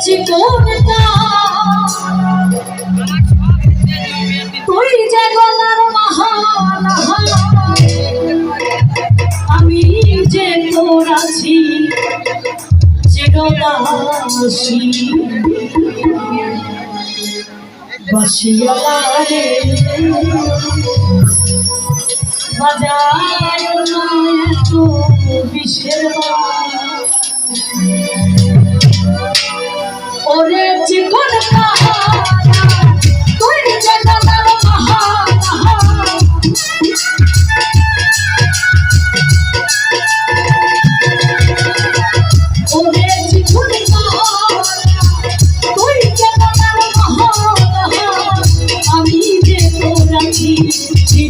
করেছি যে গলার আমি যে তোর আছি চিরদাসী বসিয়ালারে বাজায় বিশেষ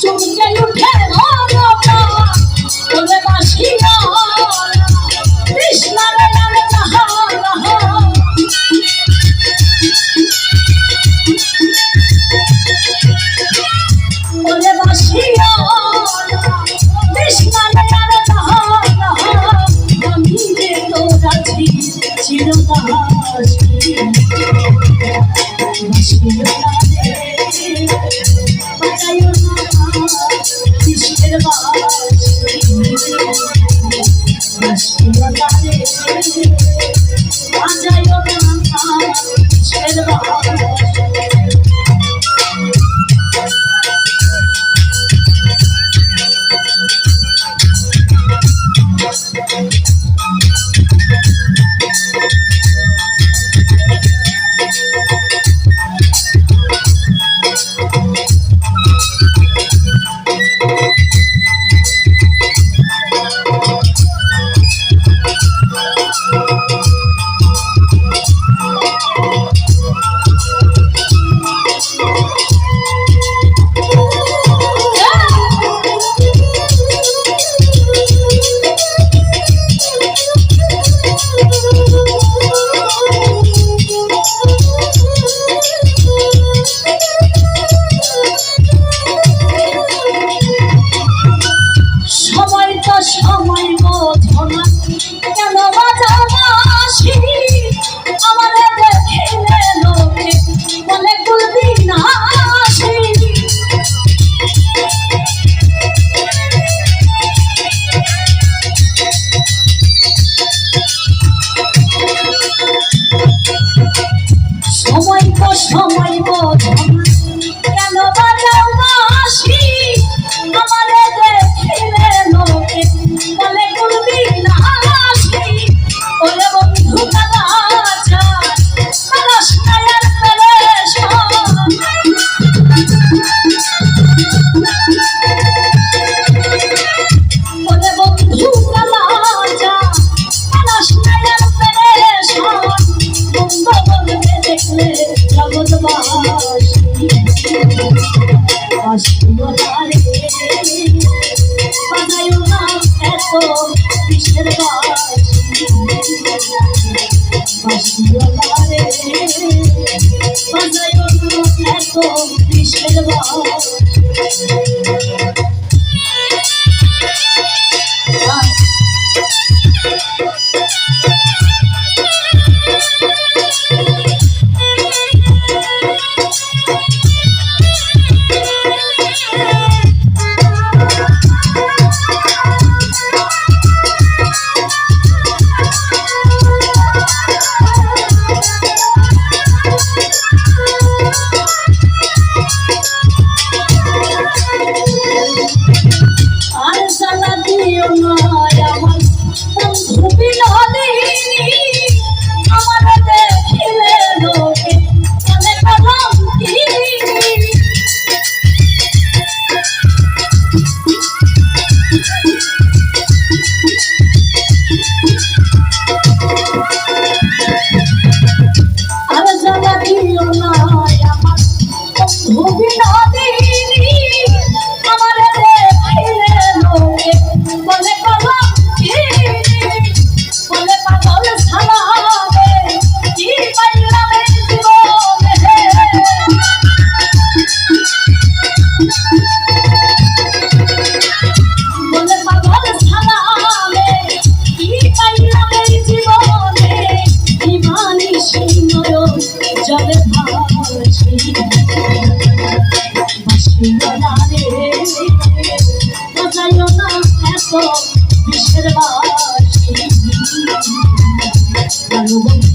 চুপচাই উঠে চোখে দেখলে জগৎবাসী অষ্টমতারে বাজায় না এত কিসের বাসি বাসিওলারে বাজায় না এত কিসের বাসি Pupilo বিশ্বের বাসী।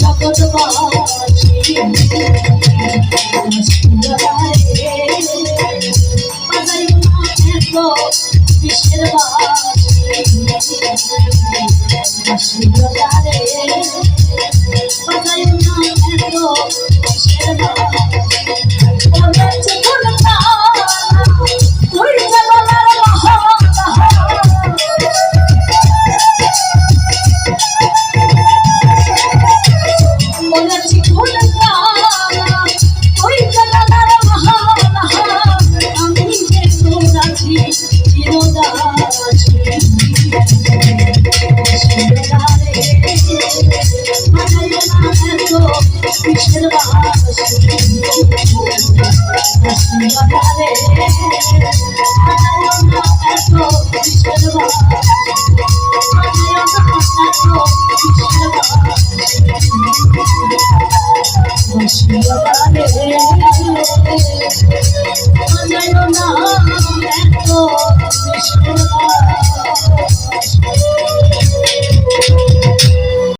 জগৎবাসী Thank you.